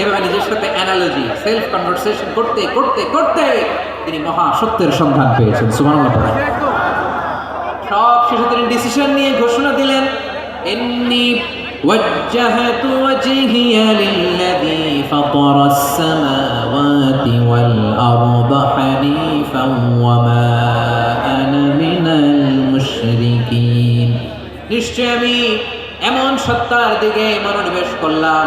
এভাবে নিজের সাথে অ্যানালজি সেলফ কনভারসেশন করতে করতে করতে তিনি মহা সত্যের সন্ধান পেয়েছেন সুবহানাল্লাহ পড়েন সব শেষে তিনি ডিসিশন নিয়ে ঘোষণা দিলেন এমনি وجهت وجهي للذي فطر السماوات والأرض حنيفا وما أنا من المشركين নিশ্চয় আমি এমন সত্তার দিকে মনোনিবেশ করলাম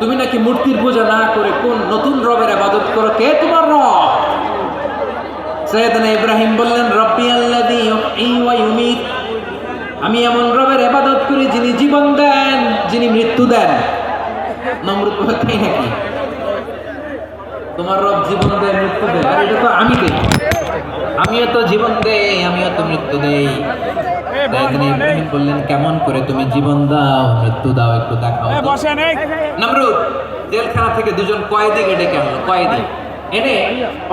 তুমি নাকি মূর্তির পূজা না করে কোন নতুন রবের আবাদত করো? কে তোমার রব? সৈয়দনা ইব্রাহিম বললেন, রব্বি আল্লাযী ইউহয়ী ওয়া আমি এমন রবের ইবাদত করি যিনি জীবন দেন, যিনি মৃত্যু দেন। নমরুদ বলে তাই নাকি? তোমার রব জীবন দেয়, মৃত্যু দেয়। আর এটা তো আমি দেই। আমিও তো জীবন দেই, আমিও তো মৃত্যু দেই। ইব্রাহিম বললেন কেমন করে তুমি জীবন দাও মৃত্যু দাও একটু দেখাও এই। জেলখানা থেকে দুজন কয়েদিকে ডেকে আনলো কয়েদি। এনে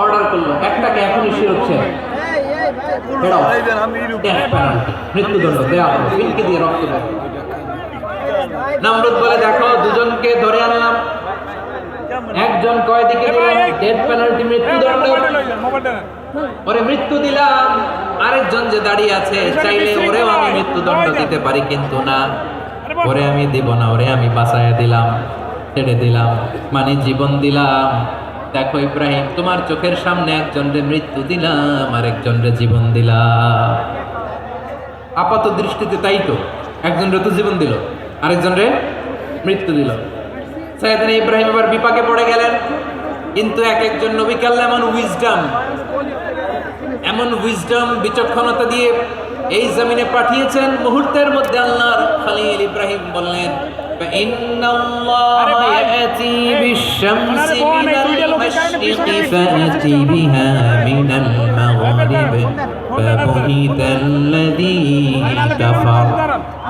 অর্ডার করল একটাকে এখনই শিরোচ্ছে। মৃত্যুদণ্ড দেওয়া হলো দিয়ে রক্ত। নমরুদ বলে দেখো দুজনকে ধরে আনলাম। একজন কয়েদিকে ডেথ পেনাল্টি মৃত্যুদণ্ড ওরে মৃত্যু দিলাম। আরেকজন যে দাঁড়িয়ে আছে চাইলে ওরেও আমি মৃত্যুদণ্ড দিতে পারি কিন্তু না। ওরে আমি দিব না ওরে আমি বাঁচাইয়া দিলাম ছেড়ে দিলাম মানে জীবন দিলাম। দেখো ইব্রাহিম তোমার চোখের সামনে একজনরে মৃত্যু দিলাম আর একজনরে জীবন দিলাম। আপাত দৃষ্টিতে তাই তো। একজনরে তো জীবন দিল আরেকজনরে মৃত্যু দিল। সাইয়েদনা ইব্রাহিম এবার বিপাকে পড়ে গেলেন। কিন্তু এক একজন নবী আল্লাহ এমন উইজডাম এমন উইজডাম বিচক্ষণতা দিয়ে এই জমিনে পাঠিয়েছেন। মুহূর্তের মধ্যে আল্লাহর খালিল ইব্রাহিম বললেন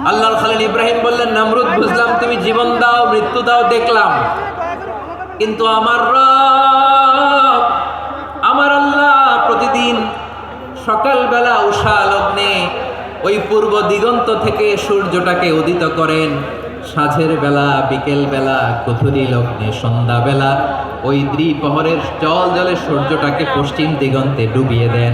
আল্লাহ খালিল ইব্রাহিম বললেন নামরুদ বুঝলাম তুমি জীবন দাও মৃত্যু দাও দেখলাম। কিন্তু আমার আমার আল্লাহ প্রতিদিন সকালবেলা উষা লগ্নে ওই পূর্ব দিগন্ত থেকে সূর্যটাকে উদিত করেন। সাঁঝের বেলা, বিকেল বেলা কুথুরি লগ্নে, সন্ধ্যাবেলা ওই দ্বিপ্রহরের জল জলে সূর্যটাকে পশ্চিম দিগন্তে ডুবিয়ে দেন।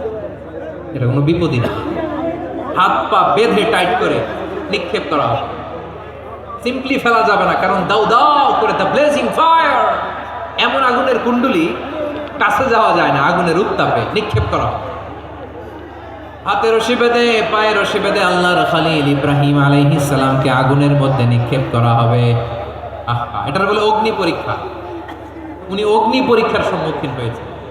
এটা কোনো বিপদই না। হাত পা বেঁধে টাইট করে নিক্ষেপ করা হবে। সিম্পলি ফেলা যাবে না, কারণ দাও দাও করে দ্য ব্লেজিং ফায়ার এমন আগুনের কুণ্ডলি কাছে যাওয়া যায় না, আগুনের উত্তাপে নিক্ষেপ করা হবে। হাতে রশি বেঁধে, পায়ে রশি বেঁধে আল্লাহর খালিল ইব্রাহিম আলাইহিস সালামকে আগুনের মধ্যে নিক্ষেপ করা হবে। আহা, এটার বলে অগ্নি পরীক্ষা। উনি অগ্নি পরীক্ষার সম্মুখীন হয়েছে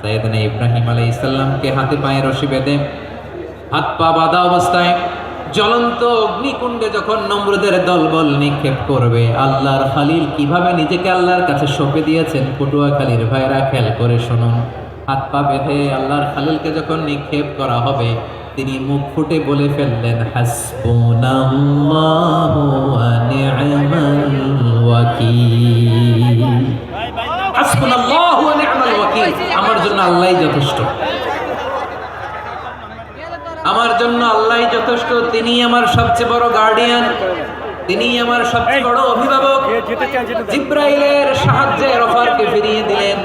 সাইয়েদনা ইব্রাহিম আলাইহিস সালামকে হাতে পায়ে রশি বেঁধে হাত পা বাঁধা অবস্থায় জ্বলন্ত অগ্নিকুণ্ডে যখন নমরুদের দলবল নিক্ষেপ করবে, আল্লাহর খালিল কীভাবে নিজেকে আল্লাহর কাছে সঁপে দিয়েছেন? পটুয়া খালির ভাইরা খেয়াল করে শুনুন। হাত পা বেঁধে আল্লাহর খালিলকে যখন নিক্ষেপ করা হবে, তিনি মুখ ফুটে বলে ফেললেন, হাসবুনাল্লাহু ওয়া নি'মাল ওয়াকিল। হাসবুনাল্লাহু ওয়াকিল আমার জন্য আল্লাহ যথেষ্ট। আমার জন্য আল্লাহ যথেষ্ট। তিনি আমার সবচেয়ে বড় গার্ডিয়ান তিনি আমার সবচেয়ে বড় অভিভাবক। জিব্রাইলের সাহায্যে রফারকে ফিরিয়ে দিলেন।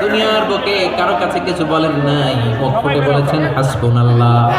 দুনিয়ার বুকে কারও কাছে কিছু বলেন নাই। মুখ বলেছেন, হাসবুনাল্লাহ।